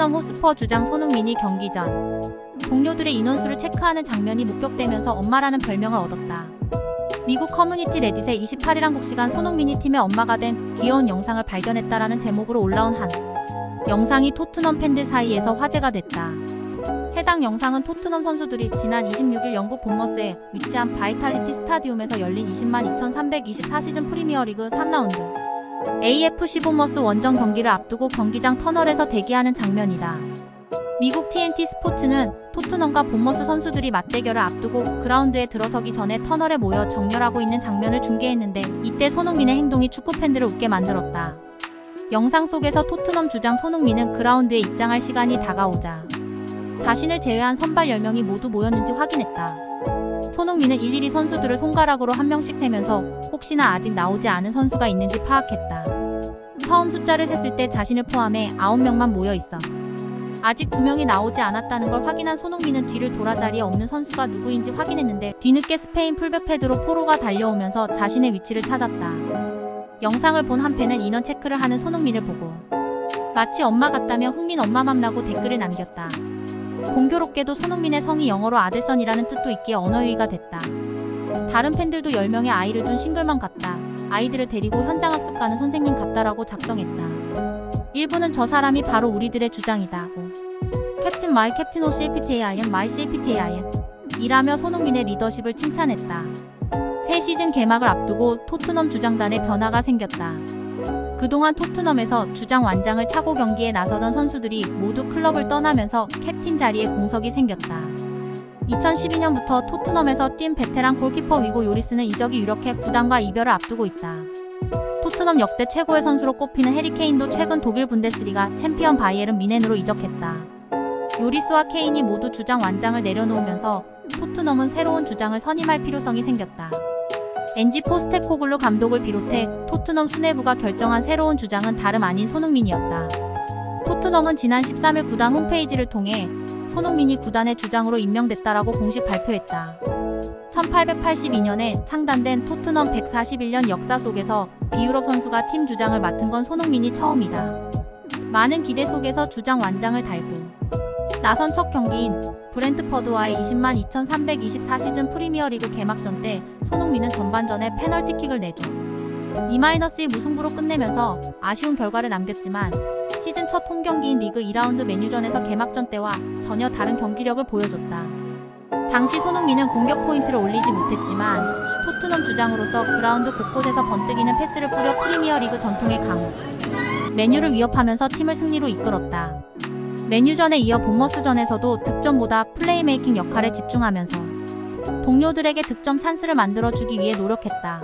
토트넘 호스퍼 주장 손흥민이 경기 전 동료들의 인원수를 체크하는 장면이 목격되면서 엄마라는 별명을 얻었다. 미국 커뮤니티 레딧에 28일 한국 시간 손흥민이 팀의 엄마가 된 귀여운 영상을 발견했다라는 제목으로 올라온 한 영상이 토트넘 팬들 사이에서 화제가 됐다. 해당 영상은 토트넘 선수들이 지난 26일 영국 본머스에 위치한 바이탈리티 스타디움에서 열린 20만 2324 시즌 프리미어리그 3라운드 AFC 본머스 원정 경기를 앞두고 경기장 터널에서 대기하는 장면이다. 미국 TNT 스포츠는 토트넘과 본머스 선수들이 맞대결을 앞두고 그라운드에 들어서기 전에 터널에 모여 정렬하고 있는 장면을 중계했는데 이때 손흥민의 행동이 축구 팬들을 웃게 만들었다. 영상 속에서 토트넘 주장 손흥민은 그라운드에 입장할 시간이 다가오자 자신을 제외한 선발 10명이 모두 모였는지 확인했다. 손흥민은 일일이 선수들을 손가락으로 한 명씩 세면서 혹시나 아직 나오지 않은 선수가 있는지 파악했다. 처음 숫자를 셌을 때 자신을 포함해 9명만 모여 있어. 아직 두 명이 나오지 않았다는 걸 확인한 손흥민은 뒤를 돌아 자리에 없는 선수가 누구인지 확인했는데 뒤늦게 스페인 풀백 패드로 포로가 달려오면서 자신의 위치를 찾았다. 영상을 본 한 팬은 인원 체크를 하는 손흥민을 보고 마치 엄마 같다며 흥민 엄마맘라고 댓글을 남겼다. 공교롭게도 손흥민의 성이 영어로 아들선이라는 뜻도 있기에 언어유희가 됐다. 다른 팬들도 10명의 아이를 둔 싱글맘 같다. 아이들을 데리고 현장 학습 가는 선생님 같다라고 작성했다. 일부는 저 사람이 바로 우리들의 주장이다. 고. 캡틴 마이 캡틴 오 CPTAIN 마이 CPTAIN 이라며 손흥민의 리더십을 칭찬했다. 새 시즌 개막을 앞두고 토트넘 주장단에 변화가 생겼다. 그동안 토트넘에서 주장 완장을 차고 경기에 나서던 선수들이 모두 클럽을 떠나면서 캡틴 자리에 공석이 생겼다. 2012년부터 토트넘에서 뛴 베테랑 골키퍼 위고 요리스는 이적이 유력해 구단과 이별을 앞두고 있다. 토트넘 역대 최고의 선수로 꼽히는 해리케인도 최근 독일 분데스리가 챔피언 바이에른 미넨으로 이적했다. 요리스와 케인이 모두 주장 완장을 내려놓으면서 토트넘은 새로운 주장을 선임할 필요성이 생겼다. 엔지 포스테코글루 감독을 비롯해 토트넘 수뇌부가 결정한 새로운 주장은 다름 아닌 손흥민이었다. 토트넘은 지난 13일 구단 홈페이지를 통해 손흥민이 구단의 주장으로 임명됐다라고 공식 발표했다. 1882년에 창단된 토트넘 141년 역사 속에서 비유럽 선수가 팀 주장을 맡은 건 손흥민이 처음이다. 많은 기대 속에서 주장 완장을 달고 나선 첫 경기인 브렌트퍼드와의 20만 2324 시즌 프리미어리그 개막전 때 손흥민은 전반전에 페널티킥을 내줘 2-2 무승부로 끝내면서 아쉬운 결과를 남겼지만 시즌 첫 홈경기인 리그 2라운드 메뉴전에서 개막전 때와 전혀 다른 경기력을 보여줬다. 당시 손흥민은 공격 포인트를 올리지 못했지만 토트넘 주장으로서 그라운드 곳곳에서 번뜩이는 패스를 뿌려 프리미어리그 전통의 강호 메뉴를 위협하면서 팀을 승리로 이끌었다. 메뉴전에 이어 본머스전에서도 득점보다 플레이메이킹 역할에 집중하면서 동료들에게 득점 찬스를 만들어주기 위해 노력했다.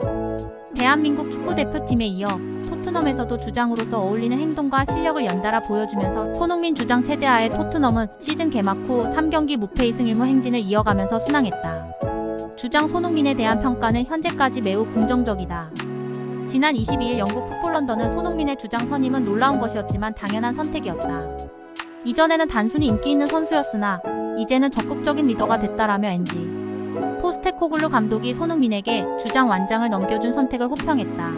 대한민국 축구대표팀에 이어 토트넘에서도 주장으로서 어울리는 행동과 실력을 연달아 보여주면서 손흥민 주장 체제하에 토트넘은 시즌 개막 후 3경기 무패 2승 1무 행진을 이어가면서 순항했다. 주장 손흥민에 대한 평가는 현재까지 매우 긍정적이다. 지난 22일 영국 풋볼 런던은 손흥민의 주장 선임은 놀라운 것이었지만 당연한 선택이었다. 이전에는 단순히 인기 있는 선수였으나 이제는 적극적인 리더가 됐다라며 NG. 포스테코글루 감독이 손흥민에게 주장 완장을 넘겨준 선택을 호평했다.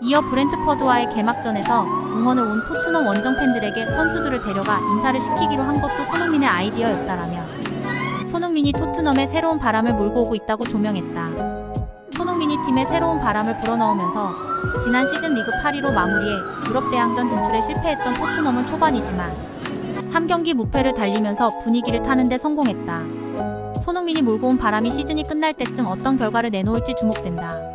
이어 브렌트퍼드와의 개막전에서 응원을 온 토트넘 원정 팬들에게 선수들을 데려가 인사를 시키기로 한 것도 손흥민의 아이디어였다라며 손흥민이 토트넘에 새로운 바람을 몰고 오고 있다고 조명했다. 손흥민이 팀에 새로운 바람을 불어넣으면서 지난 시즌 리그 8위로 마무리해 유럽 대항전 진출에 실패했던 토트넘은 초반이지만 3경기 무패를 달리면서 분위기를 타는데 성공했다. 손흥민이 몰고 온 바람이 시즌이 끝날 때쯤 어떤 결과를 내놓을지 주목된다.